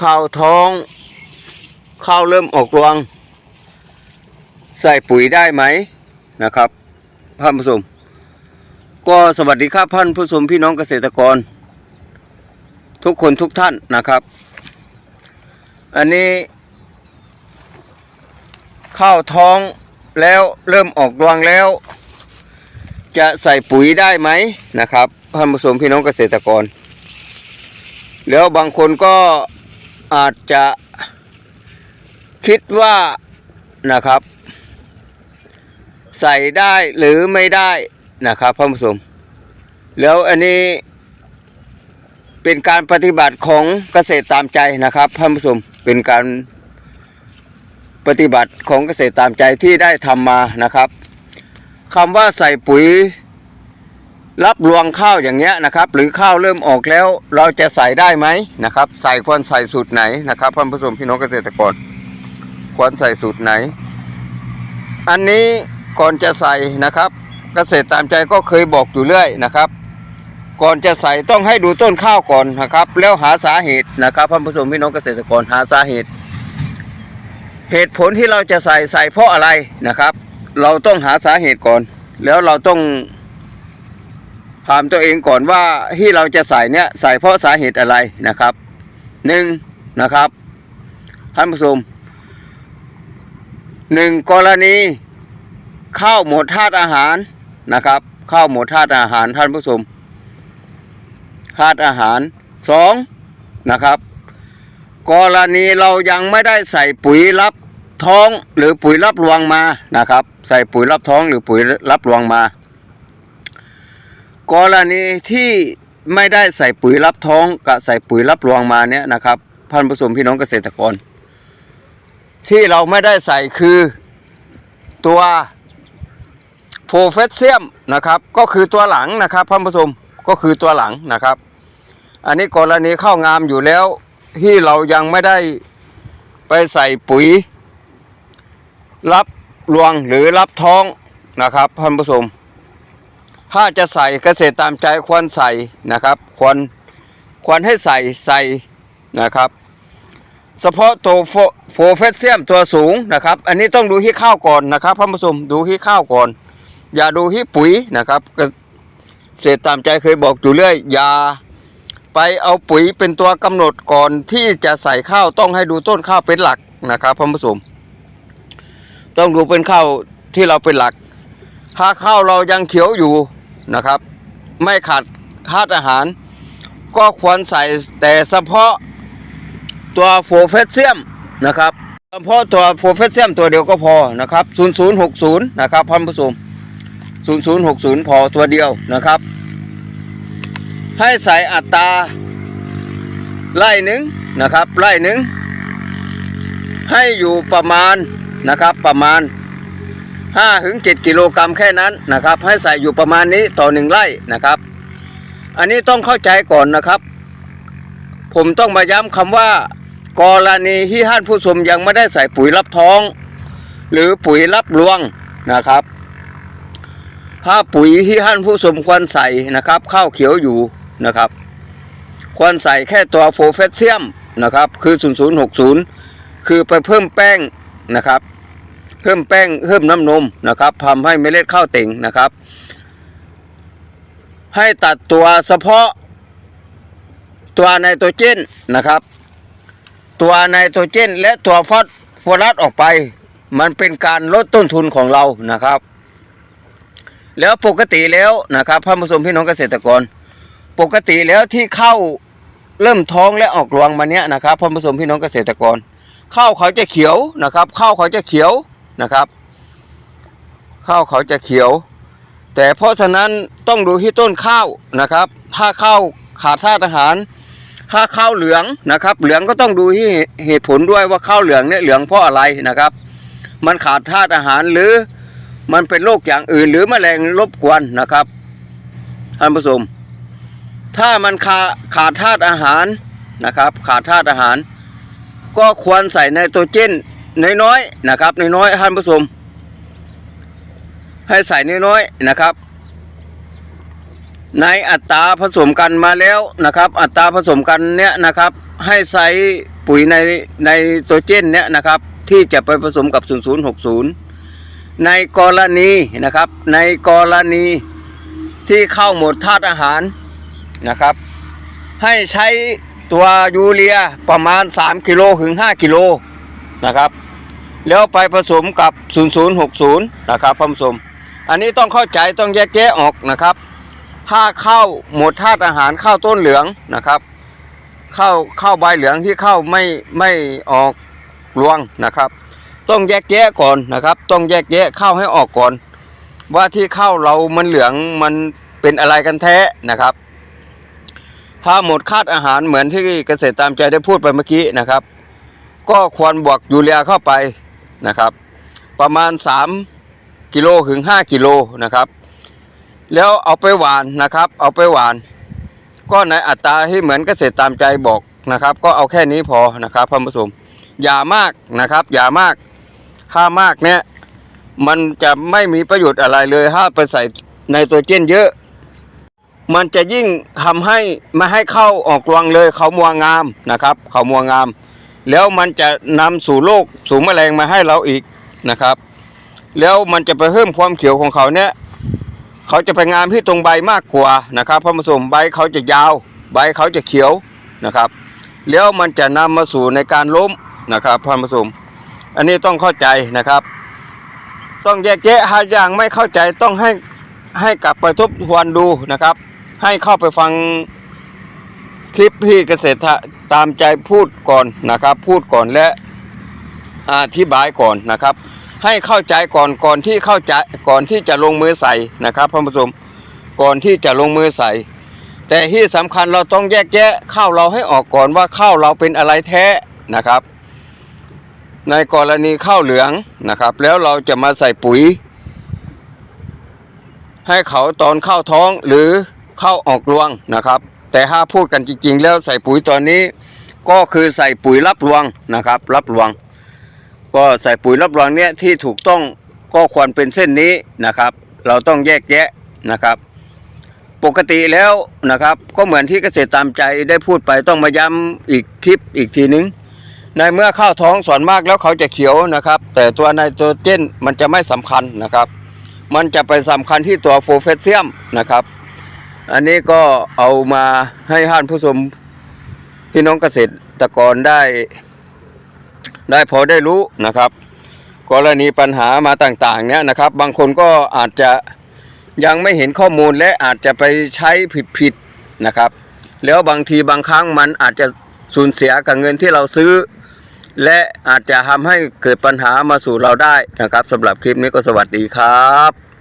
ข้าวท้อง ข้าวเริ่มออกรวง ใส่ปุ๋ยได้ไหมนะครับท่านผู้ชมก็สวัสดีครับท่านผู้ชมพี่น้องเกษตรกร ทุกคนทุกท่านนะครับ อันนี้ข้าวท้องแล้วเริ่มออกรวงแล้ว จะใส่ปุ๋ยได้ไหมนะครับท่านผู้ชมพี่น้องเกษตรกร แล้วบางคนก็ อาจจะคิดว่านะครับ ใส่ได้หรือไม่ได้นะครับท่านผู้ชมแล้วอันนี้เป็นการปฏิบัติของเกษตรตามใจนะครับท่านผู้ชมเป็นการปฏิบัติของเกษตรตามใจที่ได้ทำมานะครับคำว่าใส่ปุ๋ย รับรวงข้าวอย่างเงี้ยนะครับ หรือข้าวเริ่มออกแล้วเราจะใส่ได้ไหมนะครับ ใส่ควรใส่สูตรไหนนะครับท่านผู้ชมพี่น้องเกษตรกรควรใส่สูตรไหน อันนี้ก่อนจะใส่นะครับ เกษตรตามใจก็เคยบอกอยู่เรื่อยนะครับ ก่อนจะใส่ต้องให้ดูต้นข้าวก่อนนะครับ แล้วหาสาเหตุนะครับท่านผู้ชมพี่น้องเกษตรกรหาสาเหตุ เหตุผลที่เราจะใส่ใส่เพราะอะไรนะครับ เราต้องหาสาเหตุก่อน แล้วเราต้อง ถามตัวเองก่อนว่าที่เราจะใส่เนี่ยใส่เพราะสาเหตุอะไรนะครับหนึ่งนะครับท่านผู้ชมหนึ่งกรณีข้าวหมดธาตุอาหารนะครับข้าวหมดธาตุอาหารท่านผู้ชมธาตุอาหารสองนะครับกรณีเรายังไม่ได้ใส่ปุ๋ยรับท้องหรือปุ๋ยรับรวงมานะครับ ใส่ปุ๋ยรับท้องหรือปุ๋ยรับรวงมา กรณีที่ไม่ได้ใส่ปุ๋ยรับท้องกับใส่ปุ๋ยรับรวงมาเนี่ยนะครับท่านผู้ชมพี่น้องเกษตรกร ที่เราไม่ได้ใส่คือตัวโฟเฟสเซียมนะครับก็คือตัวหลังนะครับท่านผู้ชมก็คือตัวหลังนะครับ อันนี้กรณีเข้างามอยู่แล้วที่เรายังไม่ได้ไปใส่ปุ๋ย รับรวงหรือรับท้องนะครับท่านผู้ชม ถ้าจะใส่เกษตรตามใจควรใส่นะครับ ควรควรให้ใส่ใส่นะครับเฉพาะตัวโฟโฟเฟสเซียมตัวสูงนะครับ อันนี้ต้องดูที่ข้าวก่อนนะครับท่านผู้ชมดูที่ข้าวก่อน อย่าดูที่ปุ๋ยนะครับเกษตรตามใจเคยบอกอยู่เรื่อยอย่าไปเอาปุ๋ยเป็นตัวกำหนดก่อนที่จะใส่ข้าวต้องให้ดูต้นข้าวเป็นหลักนะครับท่านผู้ชมต้องดูเป็นข้าวที่เราเป็นหลัก ถ้าข้าวเรายังเขียวอยู่ นะครับ ไม่ขาดธาตุอาหาร ก็ควรใส่แต่เฉพาะตัวโฟเฟสเซียมนะครับเฉพาะตัวโฟเฟสเซียมตัวเดียวก็พอนะครับ 0060 นะครับท่านผู้ชม0060 พอตัวเดียวนะครับ ให้ใส่อัตราไล่หนึ่งนะครับไล่หนึ่งให้อยู่ประมาณนะครับประมาณ 5ถึง7กิโลกรัมแค่นั้นนะครับ ให้ใส่อยู่ประมาณนี้ต่อหนึ่งไร่นะครับ อันนี้ต้องเข้าใจก่อนนะครับ ผมต้องมาย้ำคำว่า กรณีที่ท่านผู้ชมยังไม่ได้ใส่ปุ๋ยรับท้อง หรือปุ๋ยรับรวงนะครับ ถ้าปุ๋ยที่ท่านผู้ชมควรใส่นะครับข้าวเขียวอยู่นะครับ ควรใส่แค่ตัวโฟเฟสเซียมนะครับ คือ 0060 คือไปเพิ่มแป้งนะครับ เพิ่มแป้งเพิ่มน้ำนมนะครับทำให้เมล็ดข้าวเต่งนะครับ ให้ตัดตัวเฉพาะ ตัวไนโตรเจนนะครับ ตัวไนโตรเจน และตัวฟอสฟอรัสออกไป มันเป็นการลดต้นทุนของเรานะครับ แล้วปกติแล้วนะครับท่านผู้ชมพี่น้องเกษตรกร ปกติแล้วที่เข้าเริ่มท้องและออกรวงมาเนี้ยนะครับท่านผู้ชมพี่น้องเกษตรกรข้าวเขาจะเขียวนะครับข้าวเขาจะเขียว นะครับ ข้าวเขาจะเขียว แต่เพราะฉะนั้นต้องดูที่ต้นข้าวนะครับ ถ้าข้าวขาดธาตุอาหาร ถ้าข้าวเหลืองนะครับ เหลืองก็ต้องดูที่เหตุผลด้วยว่าข้าวเหลืองเนี่ยเหลืองเพราะอะไรนะครับ มันขาดธาตุอาหารหรือมันเป็นโรคอย่างอื่น หรือแมลงรบกวนนะครับท่านผู้ชมถ้ามันขาขาดธาตุอาหารนะครับ ขาดธาตุอาหาร ก็ควรใส่ไนโตรเจน น้อยๆนะครับน้อยๆท่านผู้ชมให้ใส่น้อยๆนะครับ ในอัตราผสมกันมาแล้วนะครับ อัตราผสมกันเนี้ยนะครับ ให้ใส่ปุ๋ยในในตัวเจนเนี่ยนะครับ ที่จะไปผสมกับ 0060 ในกรณีนะครับ ในกรณีที่เข้าหมดธาตุอาหารนะครับ ให้ใช้ตัวยูเรียประมาณ 3 กิโลถึง 5 กิโล นะครับ แล้วไปผสมกับ 0060 นะครับผสม อันนี้ต้องเข้าใจต้องแยกแยะออกนะครับ ถ้าเข้าหมดธาตุอาหารเข้าต้นเหลืองนะครับเข้าเข้าใบเหลืองที่เข้าไม่ไม่ออกรวงนะครับ ต้องแยกแยะก่อนนะครับ ต้องแยกแยะเข้าให้ออกก่อน ว่าที่เข้าเรามันเหลืองมันเป็นอะไรกันแท้นะครับถ้าหมดคาดอาหารเหมือนที่เกษตรตามใจได้พูดไปเมื่อกี้นะครับ ก็ควรบวกยูเรียเข้าไปนะครับ ประมาณ 3 กิโลถึง 5 กิโลนะครับ แล้วเอาไปหวานนะครับ เอาไปหวาน ก็ในอัตราที่เหมือนเกษตรตามใจบอกนะครับ ก็เอาแค่นี้พอนะครับท่านผู้ชมอย่ามากนะครับ อย่ามากถ้ามากเนี่ยมันจะไม่มีประโยชน์อะไรเลยถ้าไปใส่ในตัวเจนเยอะ มันจะยิ่งทำให้ไม่ให้เข้าออกรวงเลยเขามัวงามนะครับ เขามัวงาม แล้วมันจะนำสู่โรคสู่แมลงมาให้เราอีกนะครับ แล้วมันจะไปเพิ่มความเขียวของเขาเนี่ยเขาจะไปงามที่ตรงใบมากกว่านะครับเพราะผสมใบเขาจะยาว ใบเขาจะเขียวนะครับ แล้วมันจะนำมาสู่ในการล้มนะครับพันผสม อันนี้ต้องเข้าใจนะครับ ต้องแยกแยะหาอย่างไม่เข้าใจต้องให้ให้กลับไปทบทวนดูนะครับ ให้เข้าไปฟัง คลิปที่เกษตรตามใจพูดก่อนนะครับ พูดก่อนและอธิบายก่อนนะครับ ให้เข้าใจก่อนก่อนที่เข้าใจก่อนที่จะลงมือใส่นะครับท่านผู้ชมก่อนที่จะลงมือใส่ แต่ที่สำคัญเราต้องแยกแยะข้าวเราให้ออกก่อนว่าข้าวเราเป็นอะไรแท้นะครับ ในกรณีข้าวเหลืองนะครับ แล้วเราจะมาใส่ปุ๋ย ให้เขาตอนเข้าท้องหรือเข้าออกรวงนะครับ แต่ถ้าพูดกันจริง ๆ แล้วใส่ปุ๋ยตอนนี้ ก็คือใส่ปุ๋ยรับรวงนะครับ รับรวง ก็ใส่ปุ๋ยรับรองเนี้ยที่ถูกต้องก็ควรเป็นเส้นนี้นะครับ เราต้องแยกแยะนะครับ ปกติแล้วนะครับ ก็เหมือนที่เกษตรตามใจได้พูดไปต้องมาย้ำอีกคลิปอีกทีนึงในเมื่อข้าวท้องส่วนมากแล้วเขาจะเขียวนะครับ แต่ตัวไนโตรเจนมันจะไม่สำคัญนะครับ มันจะไปสำคัญที่ตัวโฟเฟสเซียมนะครับ อันนี้ก็เอามาให้ท่านผู้ชมพี่น้องเกษตรกรได้ ได้พอได้รู้นะครับกรณีปัญหามาต่างๆเนี่ยนะครับ บางคนก็อาจจะยังไม่เห็นข้อมูลและอาจจะไปใช้ผิดๆนะครับ แล้วบางทีบางครั้งมันอาจจะสูญเสียกับเงินที่เราซื้อ และอาจจะทำให้เกิดปัญหามาสู่เราได้นะครับสำหรับคลิปนี้ก็สวัสดีครับ